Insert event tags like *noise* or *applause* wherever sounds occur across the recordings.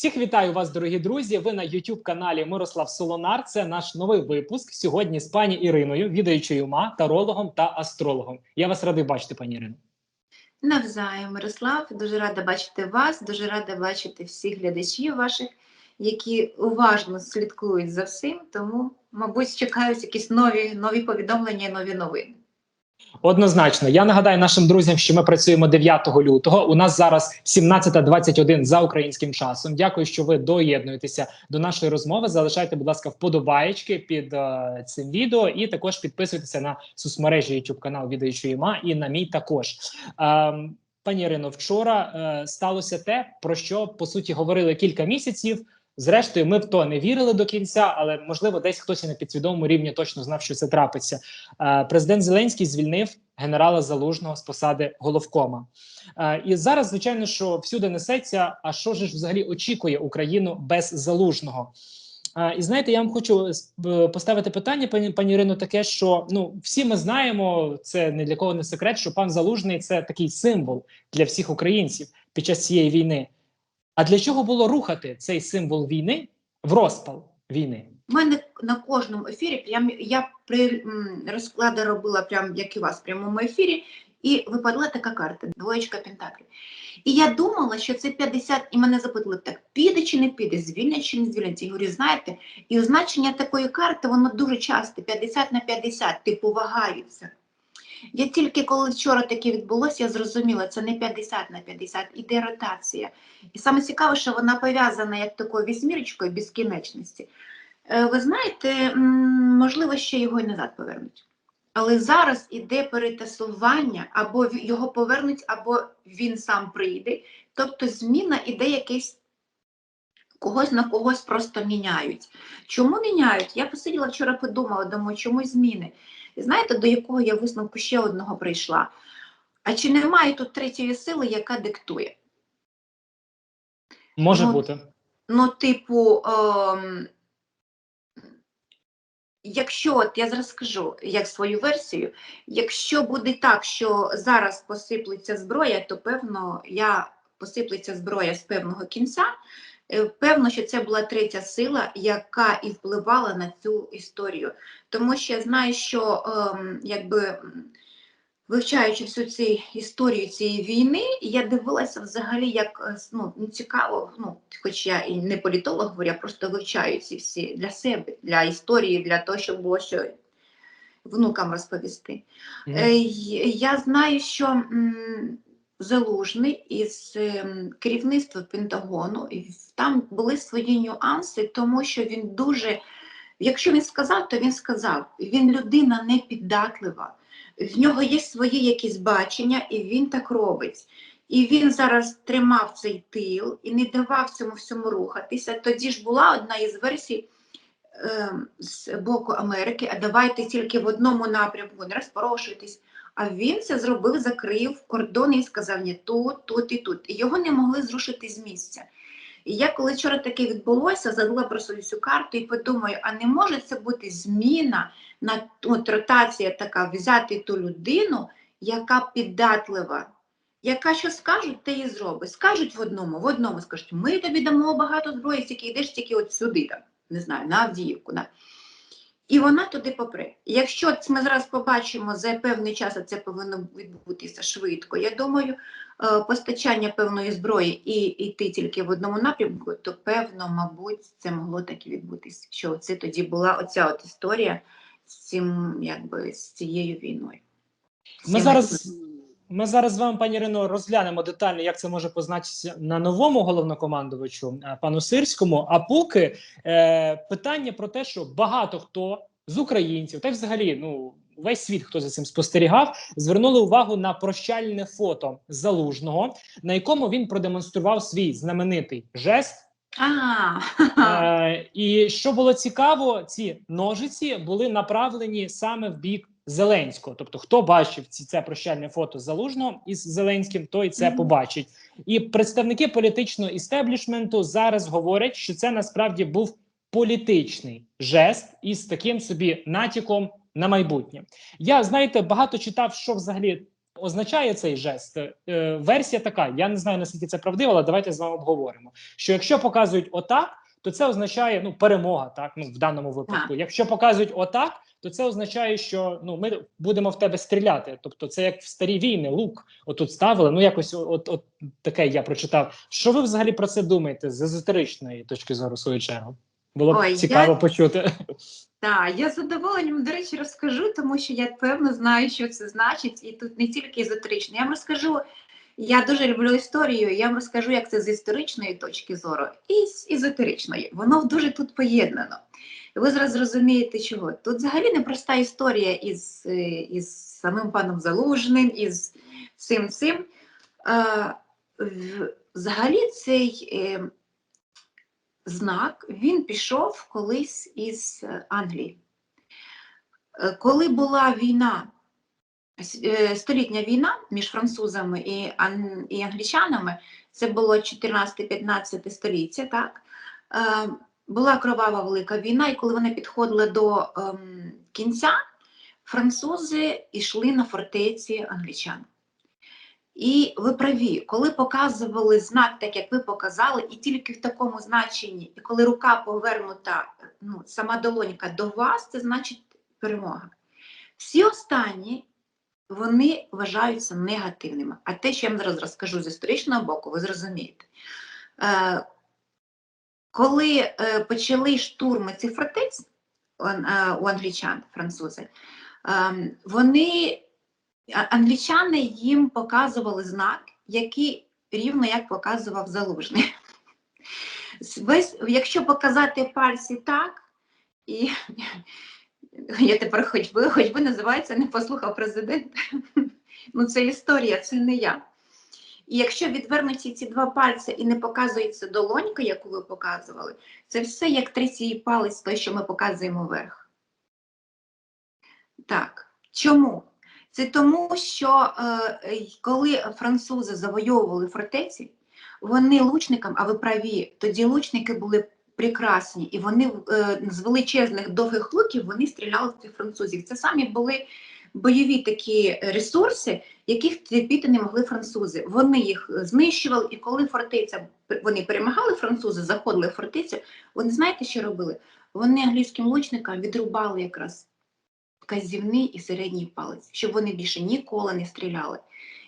Всіх вітаю вас, дорогі друзі. Ви на youtube каналі Мирослав Солонар. Це наш новий випуск сьогодні з пані Іриною, відаючою ма, тарологом та астрологом. Я вас радий бачити, пані Ірино. Навзаєм, Мирослав, дуже рада бачити вас, дуже рада бачити всіх глядачів ваших, які уважно слідкують за всім, тому, мабуть, чекають якісь нові, нові повідомлення нові новини. Однозначно, я нагадаю нашим друзям, що ми працюємо 9 лютого. У нас зараз 17.21 за українським часом. Дякую, що ви доєднуєтеся до нашої розмови. Залишайте, будь ласка, вподобаєчки під е, цим відео, і також підписуйтеся на соцмережі YouTube канал Відаючої і на мій також. Ем, Пані Ірино, вчора е, сталося те, про що по суті говорили кілька місяців. Зрештою, ми в то не вірили до кінця, але можливо, десь хтось і на підсвідомому рівні точно знав, що це трапиться. Е, Президент Зеленський звільнив генерала Залужного з посади головкома. Е, І зараз, звичайно, що всюди несеться. А що ж взагалі очікує Україну без залужного? Е, І знаєте, я вам хочу е, поставити питання, пані пані Ірино, таке, що ну всі ми знаємо, це не для кого не секрет, що пан Залужний це такий символ для всіх українців під час цієї війни. А для чого було рухати цей символ війни в розпал війни? У мене на кожному ефірі прям я при розклади робила, прям як і вас в прямому ефірі, і випадала така карта двоєчка пентаклів. І я думала, що це 50, і мене запитали так: піде чи не піде, звільнять чи не звільнять. Я говорю, знаєте, і означення такої карти, воно дуже часто 50 на 50, типу вагаються. Я тільки коли вчора таке відбулося, я зрозуміла, це не 50 на 50, іде ротація. І саме цікаве, що вона пов'язана як такою вісьмірочкою безкінечності. Е, Ви знаєте, можливо, ще його й назад повернуть. Але зараз іде перетасування, або його повернуть, або він сам прийде. Тобто зміна іде якийсь когось на когось просто міняють. Чому міняють? Я посиділа вчора, подумала, думаю, чому зміни? І знаєте, до якого я висновку ще одного прийшла? А чи немає тут третьої сили, яка диктує? Може Ну, бути. Ну, типу, ем, якщо от я зараз скажу як свою версію, якщо буде так, що зараз посиплеться зброя, то певно я посиплеться зброя з певного кінця. Е, Певно, що це була третя сила, яка і впливала на цю історію. Тому що я знаю, що ем, якби вивчаючи всю цю історію цієї війни, я дивилася взагалі, як е, ну, цікаво, ну, хоч я і не політолог, говорю, я просто вивчаю ці всі для себе, для історії, для того, щоб було що внукам розповісти. Мгм. Е, Я знаю, що Залужний із ем, керівництва Пентагону, і там були свої нюанси, тому що він дуже, якщо він сказав, то він сказав. Він людина не піддатлива, в нього є свої якісь бачення, і він так робить. І він зараз тримав цей тил і не давав цьому всьому рухатися. Тоді ж була одна із версій ем, з боку Америки, а давайте тільки в одному напрямку, не розпорошуйтесь. А він це зробив, закрив кордони і сказав ні тут, тут і тут. І його не могли зрушити з місця. І я, коли вчора таке відбулося, задала про свою цю карту і подумаю, а не може це бути зміна на от, ротація така, взяти ту людину, яка піддатлива, яка що скажуть, те і зробить. Скажуть в одному, в одному скажуть, ми тобі дамо багато зброї, тільки йдеш тільки от сюди, там, не знаю, на Авдіївку. Да? І вона туди попре. Якщо ми зараз побачимо за певний час, а це повинно відбутися швидко, я думаю, е, постачання певної зброї і йти тільки в одному напрямку, то певно, мабуть, це могло так і відбутися. Що це тоді була оця от історія з цим, якби з цією війною. Ми зараз, ми зараз з вами, пані Ірино, розглянемо детально, як це може позначитися на новому головнокомандувачу е, пану Сирському. А поки е, питання про те, що багато хто з українців, та й взагалі, ну весь світ, хто за цим спостерігав, звернули увагу на прощальне фото залужного, на якому він продемонстрував свій знаменитий жест. А, Е, і що було цікаво, ці ножиці були направлені саме в бік Зеленського. Тобто, хто бачив ці це прощальне фото залужного із Зеленським, той це побачить. І представники політичного істеблішменту зараз говорять, що це насправді був політичний жест із таким собі натяком на майбутнє. Я знаєте, багато читав, що взагалі означає цей жест? Е, версія така: я не знаю наскільки це правдиво, але давайте з вами обговоримо. Що якщо показують отак, то це означає ну перемога, так ну в даному випадку. Якщо показують отак, то це означає, що ну ми будемо в тебе стріляти. Тобто, це як в старі війни, лук отут ставили. Ну якось от, от таке я прочитав. Що ви взагалі про це думаєте з езотеричної точки зору, свою чергу? Було б Ой, цікаво я- почути. Так, я з задоволенням, до речі, розкажу, тому що я певно знаю, що це значить, і тут не тільки езотерично. Я вам розкажу, я дуже люблю історію, я вам розкажу, як це з історичної точки зору і з езотеричної. Воно дуже тут поєднано. І ви зараз зрозумієте, чого. Тут взагалі непроста історія із, е, із самим паном Залужним, із цим цим. Взагалі цей е, знак він пішов колись із е, Англії. Коли була війна, столітня війна між французами і, і англічанами, це було 14-15 століття, так? Е, Була кровава велика війна, і коли вона підходила до ем, кінця, французи йшли на фортеці англічан. І ви праві, коли показували знак, так як ви показали, і тільки в такому значенні, і коли рука повернута, ну, сама долонька до вас, це значить перемога. Всі останні вони вважаються негативними. А те, що я вам зараз розкажу з історичного боку, ви зрозумієте. Е, коли е, почали штурми цих фортець е, у англічан, французи, е, вони англічани їм показували знак, який рівно як показував залужний. Весь, якщо показати пальці так, і я тепер хоч би, хоч би називається не послухав президент. *laughs* Ну, це історія, це не я. І якщо відвернуті ці два пальці і не показується долонька, яку ви показували, це все як третій палець, той, що ми показуємо вверх. Так. Чому? Це тому, що е, коли французи завойовували фортеці, вони лучникам, а ви праві, тоді лучники були прекрасні, і вони е, з величезних довгих луків вони стріляли в цих французів. Це самі були бойові такі ресурси, яких терпіти не могли французи. Вони їх знищували, і коли фортеця вони перемагали французи, заходили в фортецю, вони знаєте, що робили? Вони англійським лучникам відрубали якраз вказівний і середній палець, щоб вони більше ніколи не стріляли.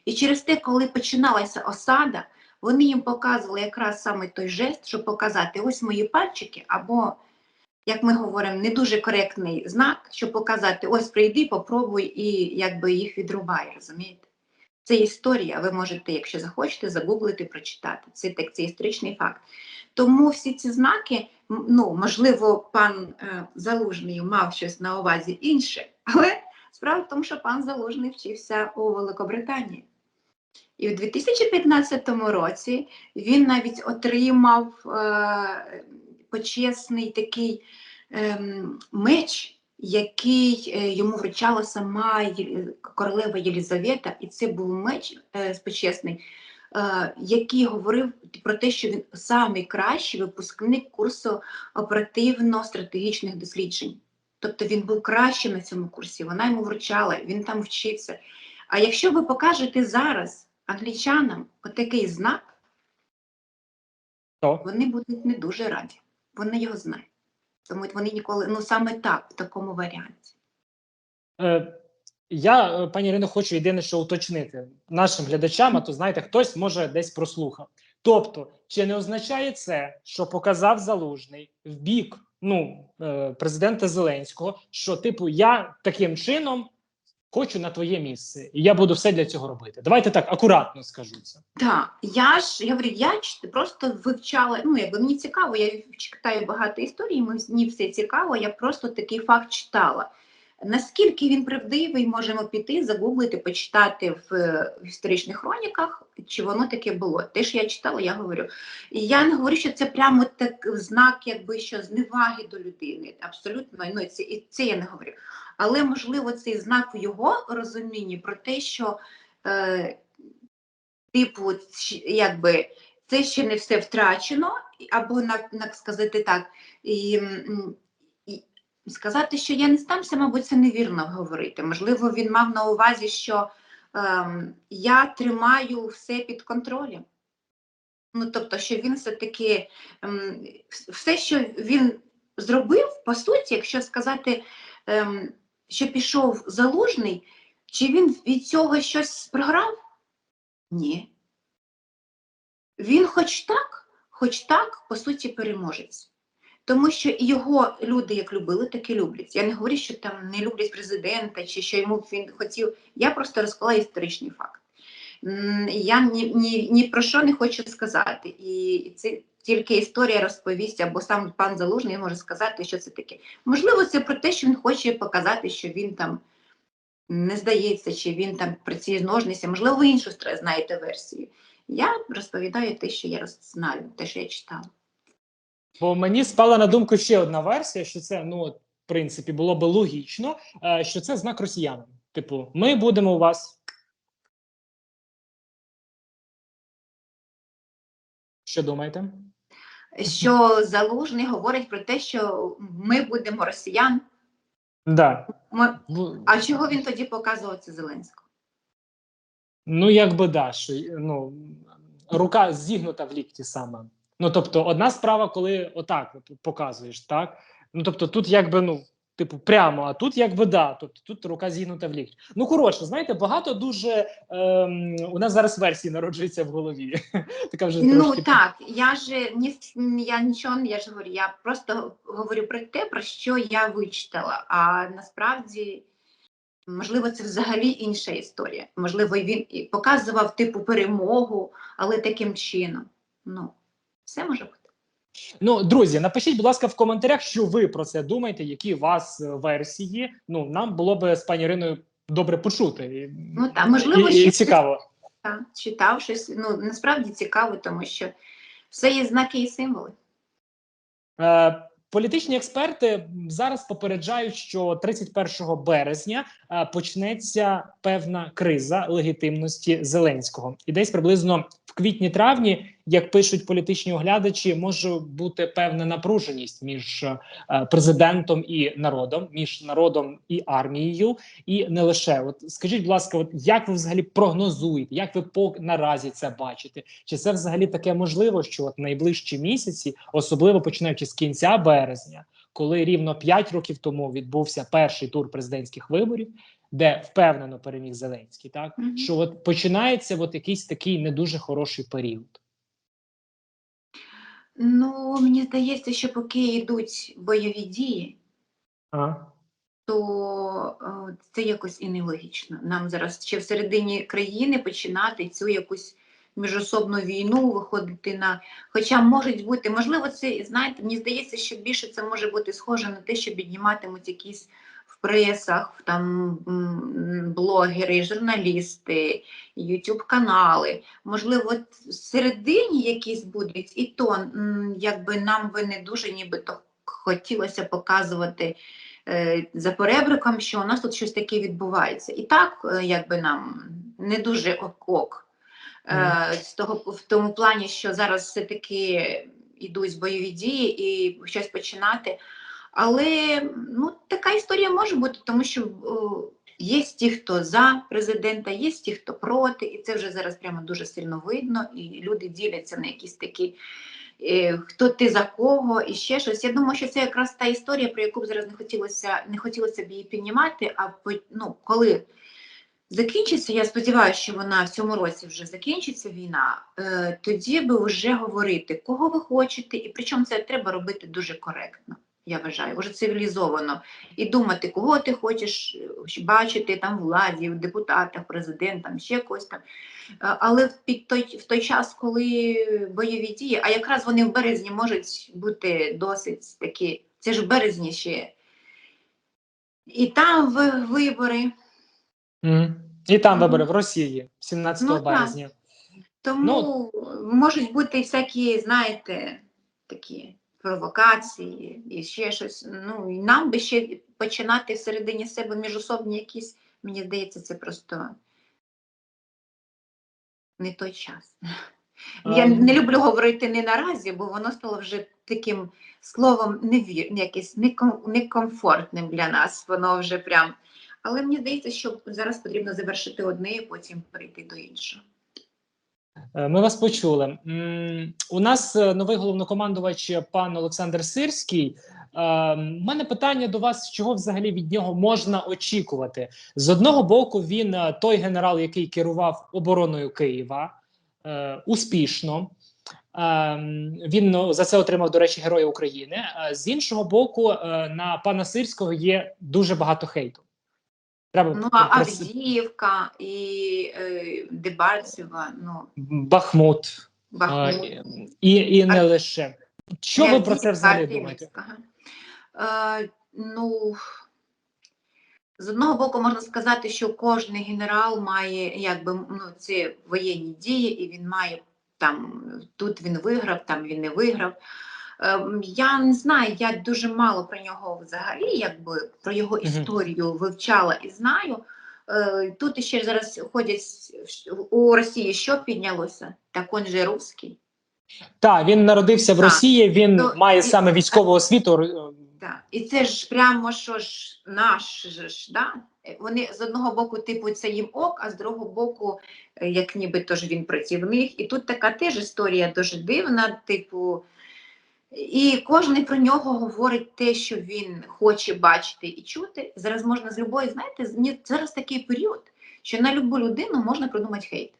І через те, коли починалася осада, вони їм показували якраз саме той жест, щоб показати ось мої пальчики, або, як ми говоримо, не дуже коректний знак, щоб показати, ось прийди, попробуй і якби їх відрубай, розумієте? Це історія, ви можете, якщо захочете, загуглити, прочитати. Це так, це історичний факт. Тому всі ці знаки, ну, можливо, пан е, Залужний мав щось на увазі інше, але справа в тому, що пан Залужний вчився у Великобританії. І в 2015 році він навіть отримав е, почесний такий ем, меч, який е, йому вручала сама королева Єлізавета, і це був меч е, почесний, е, який говорив про те, що він самий кращий випускник курсу оперативно-стратегічних досліджень. Тобто він був кращим на цьому курсі, вона йому вручала, він там вчився. А якщо ви покажете зараз англічанам отакий знак, То вони будуть не дуже раді. Вони його знають. Тому вони ніколи, ну саме так, в такому варіанті. Е, я, е, пані Ірино, хочу єдине, що уточнити нашим глядачам, а то знаєте, хтось може десь прослухав. Тобто, чи не означає це, що показав залужний в бік ну, е, президента Зеленського, що типу я таким чином хочу на твоє місце, і я буду все для цього робити. Давайте так акуратно скажу це. Так, я ж я говорю, я просто вивчала. Ну, якби мені цікаво, я читаю багато історій, мені все цікаво, я просто такий факт читала. Наскільки він правдивий, можемо піти, загуглити, почитати е, в історичних хроніках, чи воно таке було. Те, що я читала, я говорю. І я не говорю, що це прямо так знак, якби що зневаги до людини. Абсолютно, ну це і це я не говорю. Але можливо, цей знак в його розумінні про те, що е, типу, якби це ще не все втрачено, або на сказати так, і, і сказати, що я не стався, мабуть, це невірно говорити. Можливо, він мав на увазі, що ем, я тримаю все під контролем. Ну, тобто, що він все-таки ем, все, що він зробив, по суті, якщо сказати, ем, що пішов залужний, чи він від цього щось програв? Ні. Він хоч так, хоч так, по суті, переможець. Тому що його люди як любили, так і люблять. Я не говорю, що там не люблять президента чи що йому він хотів. Я просто розклала історичний факт. Я ні, ні, ні про що не хочу сказати. І це тільки історія розповість, або сам пан Залужний може сказати, що це таке. Можливо, це про те, що він хоче показати, що він там не здається, чи він там працює з ножниця. Можливо, ви іншу знаєте версію. Я розповідаю те, що я знаю, те, що я читала. Бо мені спала на думку ще одна версія, що це ну в принципі було би логічно, е, що це знак росіянам. Типу, ми будемо у вас. Що думаєте? Що залужний говорить про те, що ми будемо росіян. Да. Ми... А чого він тоді показував це Зеленського? Ну, якби да, що ну, рука зігнута в лікті саме. Ну, тобто, одна справа, коли отак показуєш, так? Ну, тобто, тут якби, ну, типу, прямо, а тут якби да. Тобто тут рука зігнута в лікті. Ну, коротше, знаєте, багато дуже ем, у нас зараз версій народжується в голові. *laughs* така вже Ну трошки так, я ж ні, я нічого я ж говорю, я просто говорю про те, про що я вичитала. А насправді, можливо, це взагалі інша історія. Можливо, він і показував типу перемогу, але таким чином. Ну, все може бути. Ну, друзі, напишіть, будь ласка, в коментарях, що ви про це думаєте, які у вас е, версії. Ну, нам було би з пані Іриною добре почути. Ну, так, можливо, і, і цікаво. Читав щось. Ну насправді цікаво, тому що все є знаки і символи. Е, політичні експерти зараз попереджають, що 31 березня е, почнеться певна криза легітимності Зеленського, і десь приблизно в квітні-травні, як пишуть політичні оглядачі, може бути певна напруженість між е, президентом і народом, між народом і армією, і не лише. От скажіть, будь ласка, от як ви взагалі прогнозуєте, як ви по наразі це бачите? Чи це взагалі таке можливо, що от найближчі місяці, особливо починаючи з кінця березня, коли рівно 5 років тому відбувся перший тур президентських виборів, де впевнено переміг Зеленський, так Мгм. що от починається от якийсь такий не дуже хороший період. Ну мені здається, що поки йдуть бойові дії, А? то е, це якось і нелогічно. Нам зараз ще всередині країни починати цю якусь міжособну війну виходити на. Хоча можуть бути, можливо, це знаєте, мені здається, що більше це може бути схоже на те, що підніматимуть якісь пресах, там блогери, журналісти, ютуб канали. Можливо, всередині якісь будуть, і то якби нам би не дуже нібито хотілося показувати е, за перебриком, що у нас тут щось таке відбувається. І так, е, якби нам не дуже ок-ок. Е, з того, в тому плані, що зараз все-таки йдуть бойові дії і щось починати. Але ну, така історія може бути, тому що о, є ті, хто за президента, є ті, хто проти, і це вже зараз прямо дуже сильно видно, і люди діляться на якісь такі. е, Хто ти за кого і ще щось. Я думаю, що це якраз та історія, про яку б зараз не хотілося, не хотілося б її піднімати. А ну, коли закінчиться, я сподіваюся, що вона в цьому році вже закінчиться війна, е, тоді би вже говорити, кого ви хочете, і причому це треба робити дуже коректно. Я вважаю, вже цивілізовано і думати, кого ти хочеш е, бачити там владі, в депутатах, президентам, ще когось там. Е, Але в під той, в той час, коли бойові дії, а якраз вони в березні можуть бути досить такі, це ж в березні ще. І там ви- вибори. Мгм. І там вибори в Росії 17 Ну, березня. Тому можуть бути всякі, знаєте, такі провокації і ще щось. Ну, і нам би ще починати всередині себе міжособні якісь, мені здається, це просто не той час. Я Ем. не люблю говорити не наразі, бо воно стало вже таким словом невір, якесь некомфортним для нас. Воно вже прям. Але мені здається, що зараз потрібно завершити одне і потім перейти до іншого. Е, Ми вас почули. У нас е, новий головнокомандувач пан Олександр Сирський. Е, У мене питання до вас: чого взагалі від нього можна очікувати? З одного боку, він той генерал, який керував обороною Києва успішно. Він ну, за це отримав, до речі, Героя України. З іншого боку, на пана Сирського є дуже багато хейту. Треба Ну, а Авдіївка і е, Дебальцева, ну, Бахмут. А, і, і не лише. Що ви про це взагалі думаєте? Е, ну, з одного боку, можна сказати, що кожен генерал має, якби, ну, це воєнні дії, і він має там, тут він виграв, там він не виграв. Е, Я не знаю, я дуже мало про нього взагалі, якби про його історію вивчала і знаю. Е, Тут ще зараз ходять у Росії, що піднялося? Так он же русський. Так, він народився в Так. Росії, він Ну, має і- саме військову освіту. Так. І це ж прямо що ж наш же ж, да? Вони з одного боку, типу, це їм ок, а з другого боку, е, як ніби теж він працівник. І тут така теж історія дуже дивна, типу. І кожен про нього говорить те, що він хоче бачити і чути. Зараз можна з любої, знаєте, зараз такий період, що на любу людину можна придумати хейт.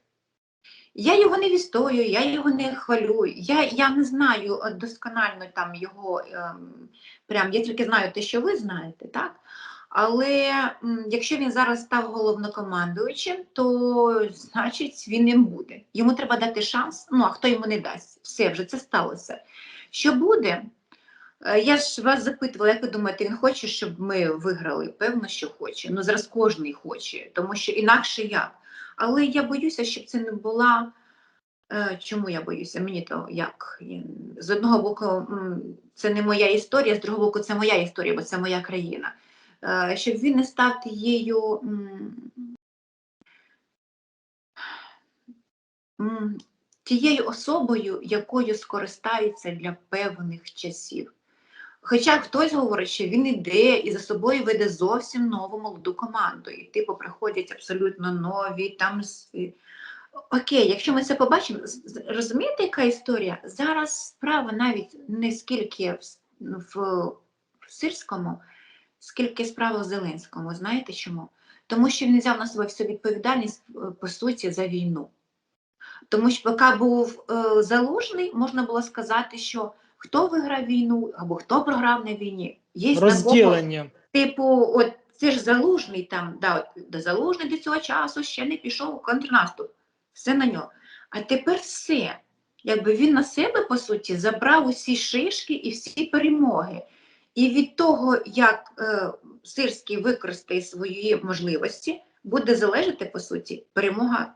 Я його не відстоюю, я його не хвалю. Я, я не знаю е, досконально там його. Ем, прям я тільки знаю те, що ви знаєте, так? Але м, якщо він зараз став головнокомандуючим, то значить він ним буде. Йому треба дати шанс. Ну а хто йому не дасть? Все вже це сталося. Що буде? Е, Я ж вас запитувала, як ви думаєте, він хоче, щоб ми виграли? Певно, що хоче. Ну зараз кожен хоче, тому що інакше як. Але я боюся, щоб це не була. Е, Чому я боюся? Мені то як? З одного боку, це не моя історія, з другого боку, це моя історія, бо це моя країна. Е, Щоб він не став тією. Тією особою, якою скористаються для певних часів. Хоча хтось говорить, що він іде і за собою веде зовсім нову молоду команду, і типу приходять абсолютно нові там. Окей, якщо ми це побачимо, розумієте, яка історія? Зараз справа навіть не скільки в, с- в, в Сирському, скільки справа в Зеленському. Знаєте чому? Тому що він взяв на себе всю відповідальність е, по суті за війну. Тому що поки був е, залужний, можна було сказати, що хто виграв війну або хто програв на війні. Є Розділення. Типу, от це ж залужний там, да, от, залужний до цього часу ще не пішов у контрнаступ. Все на нього. А тепер все. Якби він на себе, по суті, забрав усі шишки і всі перемоги. І від того, як е, Сирський використає свої можливості, буде залежати, по суті, перемога,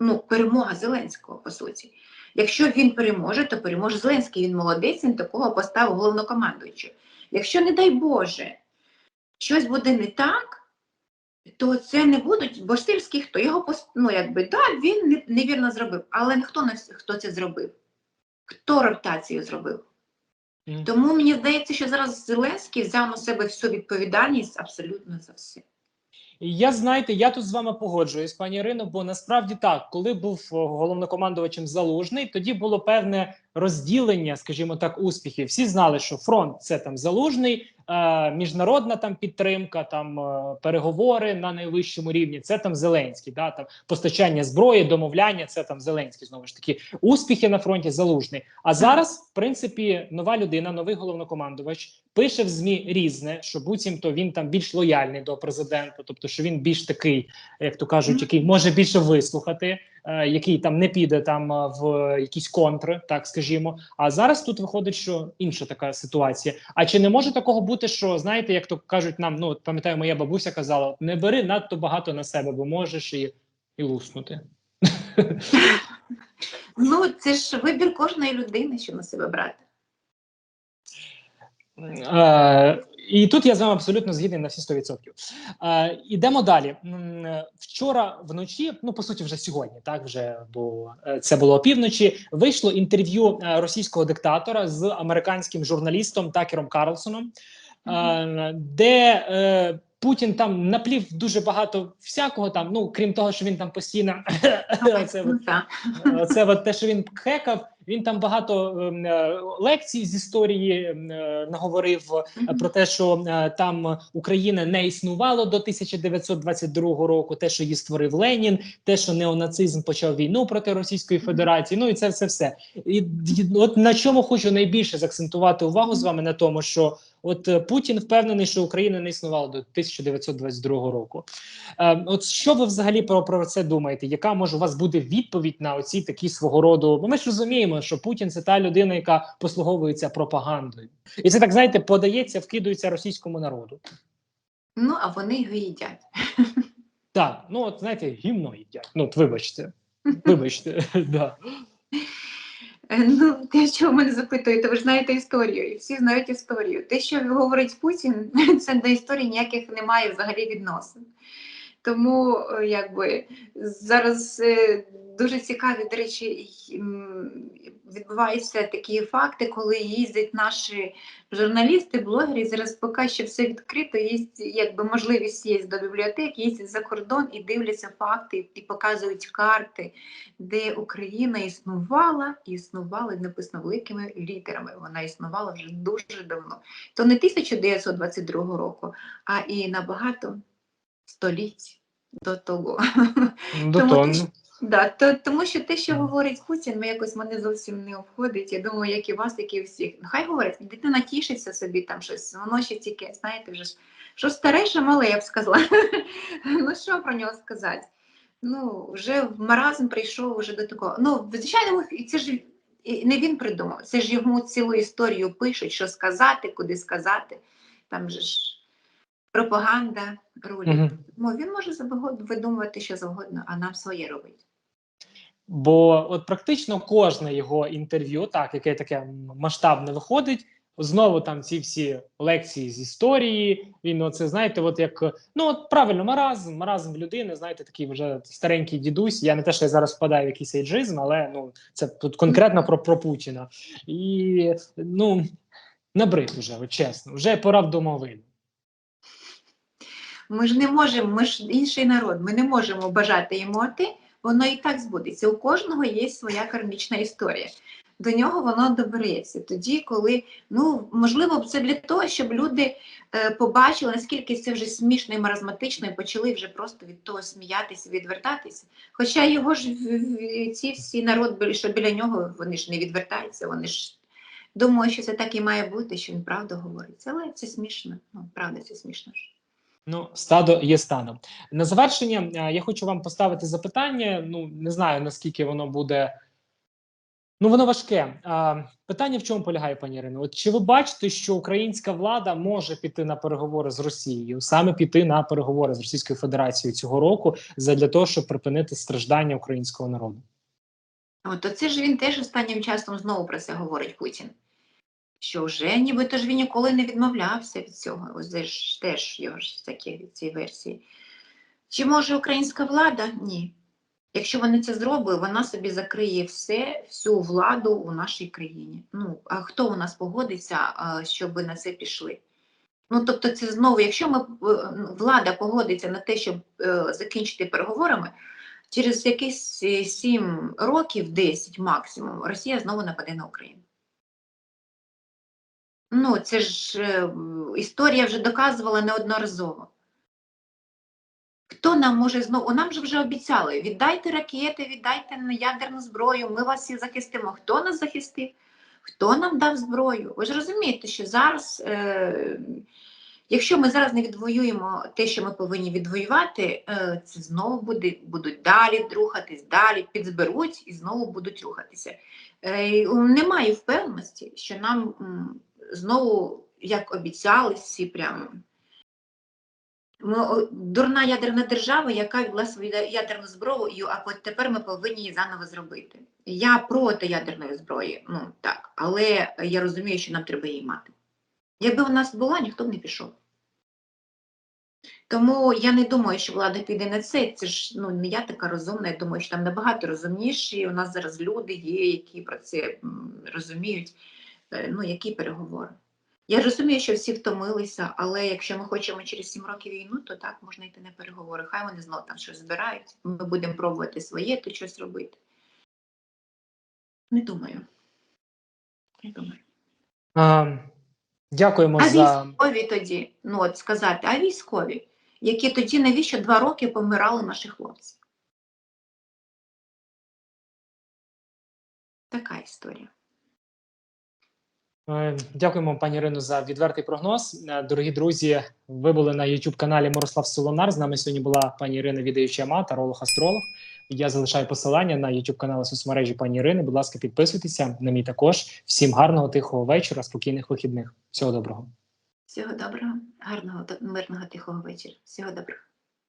ну, перемога Зеленського, по суті. Якщо він переможе, то переможе Зеленський. Він молодець, він такого поставив головнокомандуючого. Якщо, не дай Боже, щось буде не так, то це не будуть, бо Сирський хто його пос- ну, якби, да, він невірно зробив, але ніхто не хто це зробив. Хто ротацію зробив? Тому мені здається, що зараз Зеленський взяв на себе всю відповідальність абсолютно за все. Я знаєте, я тут з вами погоджуюсь, пані Ірино, бо насправді так, коли був головнокомандувачем залужний, тоді було певне розділення, скажімо так, успіхів. Всі знали, що фронт це там залужний, міжнародна там підтримка, там е, переговори на найвищому рівні. Це там Зеленський, да там постачання зброї, домовляння. Це там Зеленський. Знову ж таки, успіхи на фронті залужний. А зараз, в принципі, нова людина, новий головнокомандувач пише в змі різне, що буцімто він там більш лояльний до президента, тобто що він більш такий, як то кажуть, який може більше вислухати, е, який там не піде там е, в якісь контри, так скажімо. А зараз тут виходить, що інша така ситуація. А чи не може такого бути, що знаєте, як то кажуть нам, ну пам'ятаю, моя бабуся казала: не бери надто багато на себе, бо можеш і, і луснути. *laughs* Ну, це ж вибір кожної людини, що на себе брати. І тут я з вами абсолютно згідний на всі 100%. Е, ідемо далі. Е, Вчора вночі, ну по суті, вже сьогодні, так вже бо е, це було опівночі. Вийшло інтерв'ю е, російського диктатора з американським журналістом Такером Карлсоном, е, де е, Путін там наплів дуже багато всякого там. Ну крім того, що він там постійно *laughs* це Ну, от це те, що він хекав. Він там багато ем, е, лекцій з історії ем, е, наговорив е, про те, що там Україна не існувала до 1922 року. Те, що її створив Ленін, те, що неонацизм почав війну проти Російської Федерації. Ну і це все все. І, і от на чому хочу найбільше заакцентувати увагу з вами на тому, що от е, Путін впевнений, що Україна не існувала до 1922 року. Е, от що ви взагалі про, про це думаєте? Яка може у вас буде відповідь на оці такі свого роду? Бо ми ж розуміємо, що Путін це та людина, яка послуговується пропагандою, і це так знаєте, подається, вкидується російському народу. Ну, а вони його їдять. Так, ну от знаєте, гімно їдять. Ну от вибачте, вибачте, *laughs* да. Е, Ну, те, що мене запитуєте, ви ж знаєте історію, і всі знають історію. Те, що говорить Путін, *laughs* це до історії ніяких немає взагалі відносин. Тому е, якби зараз е, дуже цікаві, до речі, відбуваються такі факти, коли їздять наші журналісти, блогери. Зараз поки що все відкрито, є якби можливість є до бібліотек, їздять за кордон і дивляться факти, і показують карти, де Україна існувала, і існувала написано великими літерами. Вона існувала вже дуже давно. То не 1922 року, а і набагато століть до того. До Тому того, ну, Да, то, тому що те, що говорить Путін, ми якось мене зовсім не обходить. Я думаю, як і вас, як і всіх. Хай говорить, дитина тішиться собі там щось, воно ще тільки, знаєте, вже ж, що старе, що мале, я б сказала. *laughs* ну що про нього сказати? Ну, вже в маразм прийшов уже до такого. Ну, звичайно, це ж не він придумав, це ж йому цілу історію пишуть, що сказати, куди сказати. Там же ж пропаганда рулить. мгм. Ну, він може видумувати що завгодно, а нам своє робить. Бо от практично кожне його інтерв'ю, так яке таке масштабне виходить. Знову там ці всі лекції з історії. Він оце знаєте, от як ну от правильно, маразм, маразм людини, знаєте, такий вже старенький дідусь. Я не те, що я зараз впадаю в якийсь ейджизм, але ну це тут конкретно про, про Путіна. І ну набрид уже, от чесно, вже пора в домовину. Ми ж не можемо, ми ж інший народ, ми не можемо бажати йому ти, воно і так збудеться. У кожного є своя кармічна історія. До нього воно добереться. Тоді, коли ну можливо, це для того, щоб люди е, побачили, наскільки це вже смішно і маразматично, і почали вже просто від того сміятися, відвертатися. Хоча його ж ці всі народ, що біля нього, вони ж не відвертаються, вони ж думають, що це так і має бути, що він правду говорить. Але це смішно. Ну, правда, це смішно ж. Ну, стадо є стадом. На завершення е, я хочу вам поставити запитання. Ну не знаю наскільки воно буде. Ну, воно важке. А, питання в чому полягає, пані Ірино? От чи ви бачите, що українська влада може піти на переговори з Росією, саме піти на переговори з Російською Федерацією цього року, для того, щоб припинити страждання українського народу? От оце ж він теж останнім часом знову про це говорить Путін. Що вже нібито ж він ніколи не відмовлявся від цього. Ось це ж теж його ж такі ці версії. Чи може українська влада? Ні. Якщо вони це зробили, вона собі закриє все, всю владу у нашій країні. Ну, а хто у нас погодиться, щоб на це пішли? Ну, тобто, це знову, якщо ми, е, влада погодиться на те, щоб е, закінчити переговорами, через якісь е, 7 років, 10 максимум, Росія знову нападе на Україну. Ну, це ж е, історія вже доказувала неодноразово. Хто нам може знову? Нам же вже обіцяли: віддайте ракети, віддайте ядерну зброю, ми вас всі захистимо. Хто нас захистив? Хто нам дав зброю? Ви ж розумієте, що зараз, е, якщо ми зараз не відвоюємо те, що ми повинні відвоювати, е, це знову буде, будуть далі рухатись, далі підзберуть і знову будуть рухатися. Е, немає впевненості, що нам знову, як обіцяли, всі прямо. Ми, дурна ядерна держава, яка ввела свою ядерну зброю, а от тепер ми повинні її заново зробити. Я проти ядерної зброї, ну так, але я розумію, що нам треба її мати. Якби у нас була, ніхто б не пішов. Тому я не думаю, що влада піде на це. Це ж ну не я така розумна. Я думаю, що там набагато розумніші. У нас зараз люди є, які про це розуміють. Е, Ну, які переговори. Я розумію, що всі втомилися, але якщо ми хочемо через сім років війну, то так можна йти на переговори. Хай вони знову там щось збирають. Ми будемо пробувати своє, то щось робити. Не думаю. Не думаю. А, дякуємо А за військові тоді, ну от сказати, а військові, які тоді навіщо два роки помирали наші хлопці? Така історія. Е, Дякуємо, пані Ірино, за відвертий прогноз. Е, Дорогі друзі, ви були на youtube каналі Мирослав Солонар. З нами сьогодні була пані Ірина Відаючама, таролог астролог. Я залишаю посилання на youtube канал соцмережі пані Ірини. Будь ласка, підписуйтеся на мій також. Всім гарного тихого вечора, спокійних вихідних. Всього доброго. Всього доброго, гарного, мирного, тихого вечора. Всього доброго.